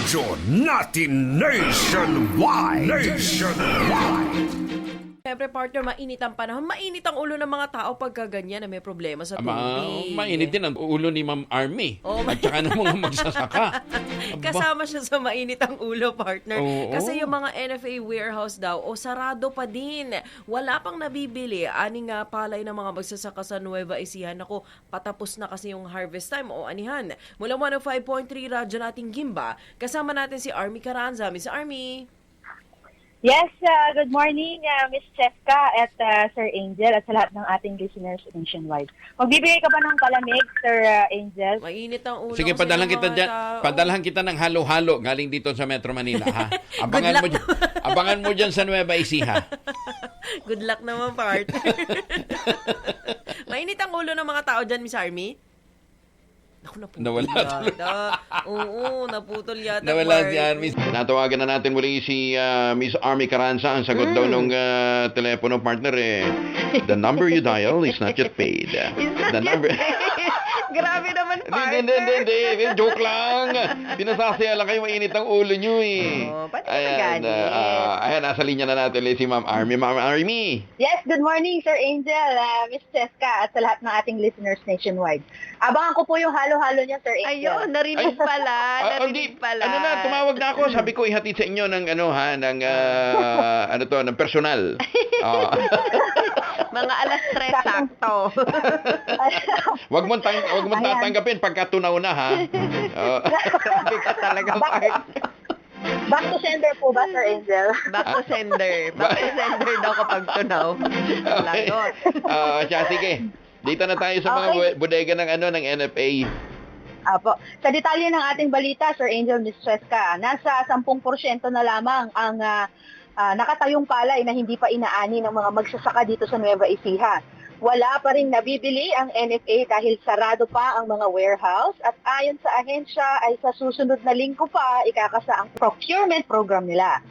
Radyo natin nationwide. Nationwide. Siyempre, partner, mainit ang panahon. Mainit ang ulo ng mga tao pagka ganyan na may problema sa tubig. mainit din ang ulo ni Ma'am Army. Oo, At saka ng mga magsasaka. Kasama siya sa mainit ang ulo, partner. Oo. Kasi yung mga NFA warehouse daw, o sarado pa din. Wala pang nabibili. Ani nga palay ng mga magsasaka sa Nueva Ecija. Ako, patapos na kasi yung harvest time o anihan. Mula 105.3 radyo nating Gimba, kasama natin si Army Caranza. Miss Army. Yes, uh, good morning, uh, Miss Cheska at uh, Sir Angel at sa lahat ng ating listeners nationwide. Magbibigay ka ba ng palamig, Sir uh, Angel? Mainit ang ulo. Sige, padalhan kita dyan. tao. Padalhan kita ng halo-halo galing dito sa Metro Manila, ha? Abangan luck mo dyan, abangan mo dyan sa Nueva Ecija. Good luck naman, partner. Mainit ang ulo ng mga tao dyan, Miss Army. Naku, naputol Nawala yata. Oo, naputol yata. Nawala si Army. Natawagan na natin muli si ah, Miss Army Caranza. Ang sagot daw Hmm. nung ah, telepono partner eh. The number you dial is not yet paid. The number... Grabe naman, Hindi, partner. hindi, hindi, hindi, hindi. Joke lang. Pinasasaya lang kayo, mainit ang ulo nyo eh. Oo, ba't ka ayan, nagalit? ah, ayan, nasa linya na natin ulit si Ma'am Army. Ma'am Army. Yes, good morning, Sir Angel, uh, Miss Cheska at sa lahat ng ating listeners nationwide. Abangan ko po yung halo-halo niya, Sir Angel. Ayun, narinig Ay. pala. Ah, narinig hindi, pala. Ano na, tumawag na ako. Sabi ko, ihatid sa inyo ng ano ha, ng ah, ano to, ng personal. Ah. Mga alas tres sakto. wag mo tang wag mo tatanggapin pagka tunaw na ha. Oh. Grabe ka talaga, partner. Back to sender po ba, Sir Angel? Back to sender. Back to sender daw kapag tunaw. Lagot. Ah, siya, sige. Dito na tayo sa mga Okay. bodega ng ano ng NFA. Apo. Sa detalye ng ating balita, Sir Angel, Miss Cheska, nasa 10% na lamang ang ah, ah, nakatayong palay na hindi pa inaani ng mga magsasaka dito sa Nueva Ecija. Wala pa rin nabibili ang NFA dahil sarado pa ang mga warehouse at ayon sa ahensya ay sa susunod na linggo pa ikakasa ang procurement program nila.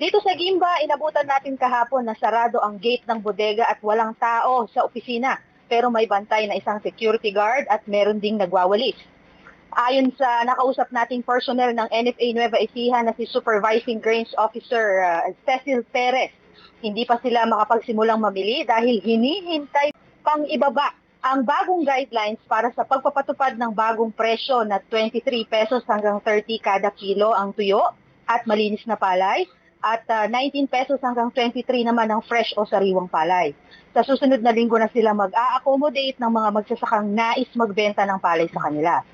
Dito sa Gimba, inabutan natin kahapon na sarado ang gate ng bodega at walang tao sa opisina pero may bantay na isang security guard at meron ding nagwawalis. Ayon sa nakausap nating personnel ng NFA Nueva Ecija na si Supervising Grains Officer uh, Cecil Perez, hindi pa sila makapagsimulang mamili dahil hinihintay pang ibaba ang bagong guidelines para sa pagpapatupad ng bagong presyo na 23 pesos hanggang 30 kada kilo ang tuyo at malinis na palay at uh, 19 pesos hanggang 23 naman ang fresh o sariwang palay. Sa susunod na linggo na sila mag-a-accommodate ng mga magsasakang nais magbenta ng palay sa kanila.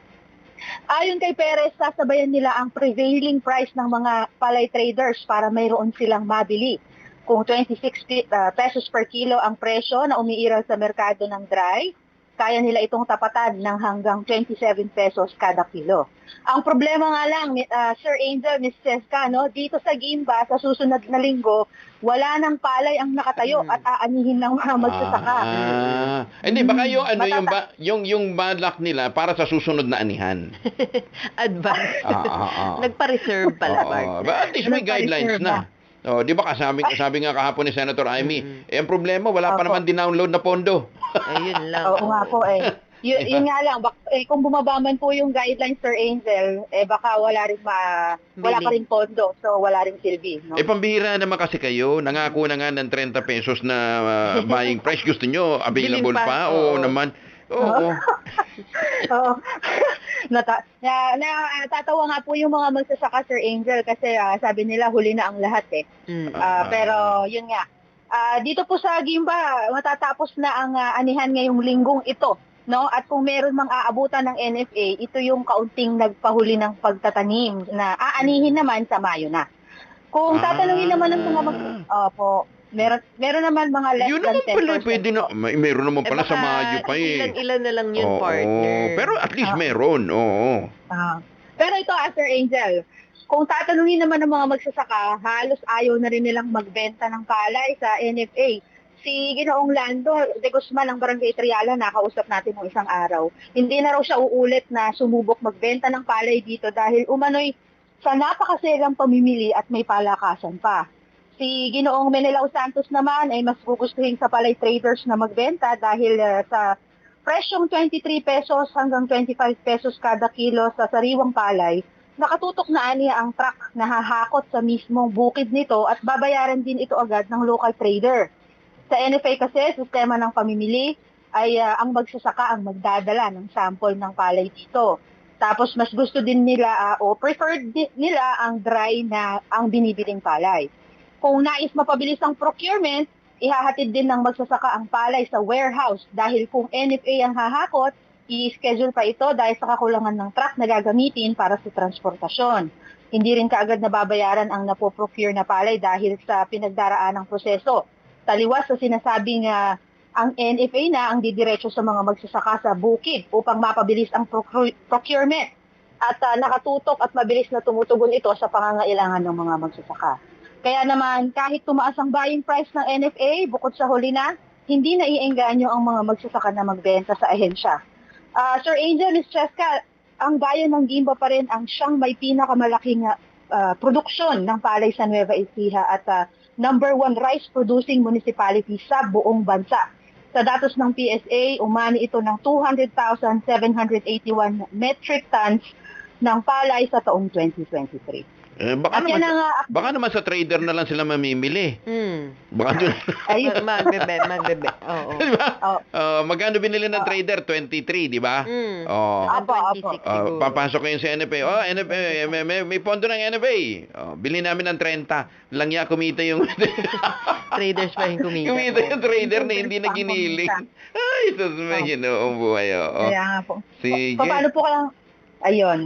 Ayon kay Perez, sasabayan nila ang prevailing price ng mga palay traders para mayroon silang mabili. Kung 26 pi- ah, pesos per kilo ang presyo na umiiral sa merkado ng dry, kaya nila itong tapatan ng hanggang 27 pesos kada kilo. Ang problema nga lang, ah, Sir Angel, Miss Ceska, no, dito sa Gimba, sa susunod na linggo, wala nang palay ang nakatayo at aanihin ng mga magsasaka. Ah, hindi baka yung ano yung ba, yung yung balak nila para sa susunod na anihan. Advance. Ah, ah, ah. Nagpa-reserve pala, Oo, partner. but at least may guidelines na. Oh, 'di ba kasabi sabi nga kahapon ni Senator Amy, eh ang problema wala pa Opo. naman dinownload na pondo. Ayun lang. Oo nga po eh. Y- yun nga lang, bak- eh, kung bumaba man po yung guidelines, Sir Angel, eh baka wala rin ma, wala pa rin pondo, so wala rin silbi. No? Eh pambihira naman kasi kayo, nangako na nga ng 30 pesos na uh, buying price. Gusto nyo available pa? pa, Oo oo. naman. Oo. Oo. Nata- na, na, natatawa nga po yung mga magsasaka, Sir Angel, kasi ah, sabi nila huli na ang lahat eh. Mm. Ah, pero yun nga, Ah, dito po sa Gimba, matatapos na ang ah, anihan ngayong linggong ito. No? At kung meron mang aabutan ng NFA, ito yung kaunting nagpahuli ng pagtatanim na aanihin naman sa Mayo na. Kung Ah. tatanungin naman ng mga mag... Opo, meron, meron naman mga less Yun than naman 10%. pala, pwede na. May, meron naman Eh, pala sa baka Mayo pa eh. Ilan-ilan na lang yun, Oo, partner. Pero at least Ah. meron, oo. Ah. Pero ito, Sir Angel, kung tatanungin naman ng mga magsasaka, halos ayaw na rin nilang magbenta ng palay sa NFA. Si Ginoong Lando de Guzman ng Barangay Triala, nakausap natin ng isang araw. Hindi na raw siya uulit na sumubok magbenta ng palay dito dahil umano'y sa napakaselang pamimili at may palakasan pa. Si Ginoong Menelao Santos naman ay mas gugustuhin sa palay traders na magbenta dahil uh, sa presyong 23 pesos hanggang 25 pesos kada kilo sa sariwang palay, nakatutok na aniya ang truck na hahakot sa mismong bukid nito at babayaran din ito agad ng local trader. Sa NFA kasi, sistema ng pamimili ay ah, ang magsasaka ang magdadala ng sample ng palay dito. Tapos mas gusto din nila ah, o preferred nila ang dry na ang binibiling palay. Kung nais mapabilis ang procurement, ihahatid din ng magsasaka ang palay sa warehouse dahil kung NFA ang hahakot, i-schedule pa ito dahil sa kakulangan ng truck na gagamitin para sa transportasyon. Hindi rin kaagad nababayaran ang napoprocure na palay dahil sa pinagdaraan ng proseso. Taliwas sa sinasabing ah, ang NFA na ang didiretso sa mga magsasaka sa bukid upang mapabilis ang procure- procurement at ah, nakatutok at mabilis na tumutugon ito sa pangangailangan ng mga magsasaka. Kaya naman, kahit tumaas ang buying price ng NFA, bukod sa huli na, hindi na iengganyo ang mga magsasaka na magbenta sa ahensya. Ah, Sir Angel. Cheska, ang bayan ng Gimba pa rin ang siyang may pinakamalaking ah, produksyon ng palay sa Nueva Ecija at ah, number one rice producing municipality sa buong bansa. Sa datos ng PSA, umani ito ng 200,781 metric tons ng palay sa taong 2023. Eh, baka, At naman, ang ah, baka naman sa trader na lang sila mamimili. Hmm. Baka dun, ayun. Magbebe, magbebe. Oo. di ba? Oh. Ah, magkano binili ng trader? 23, di ba? Hmm. Oh. Apo, apo. 26 Ah, siguro. papasok kayo sa NFA. Oh, NFA, may, may, may pondo ng NFA. Oh, bili namin ng 30. Langya kumita yung Traders pa yung kumita. kumita yung trader na hindi na giniling. Ay, ito may ginoong buhay. Oh. Kaya nga po. Sige. Pa- Paano po kayang... Ayun.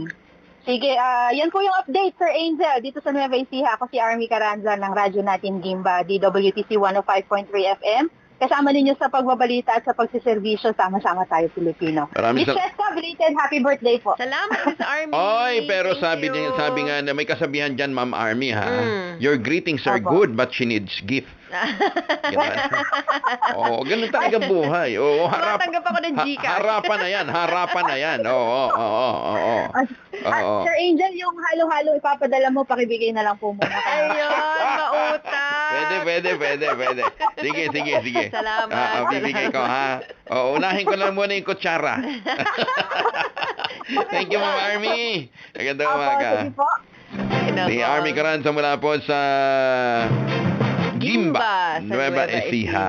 Sige, ah yan po yung update, Sir Angel. Dito sa Nueva Ecija, ako si Army Caranza ng radyo natin Gimba, DWTC 105.3 FM. Kasama ninyo sa pagbabalita at sa pagsiservisyo, sama-sama tayo Pilipino. Maraming Miss sal- Cheska, belated happy birthday po. Salamat, Miss Army. Oy, pero Thank sabi you. din, sabi nga na may kasabihan diyan, Ma'am Army ha. Mm. Your greetings are Opo. good but she needs gift. Oo, ganun talaga buhay. Oo, harap. Tumatanggap ako ng ha- Gcash. harapan na yan, harapan na yan. Oo, oo, oo, oo. Sir Angel, yung halo-halo ipapadala mo, pakibigay na lang po muna. Ayun, mautang. Pwede, pwede, pwede, pwede. Sige, sige, sige. Salamat, Ah, ah, bibigay ko, ha? Oo, unahin ko lang muna yung kutsara. Thank you, Ma'am Army. Magandang Apo, umaga. sige po. Si Army Caranza mula po sa Gimba, Nueva Nueva Ecija. Ecija.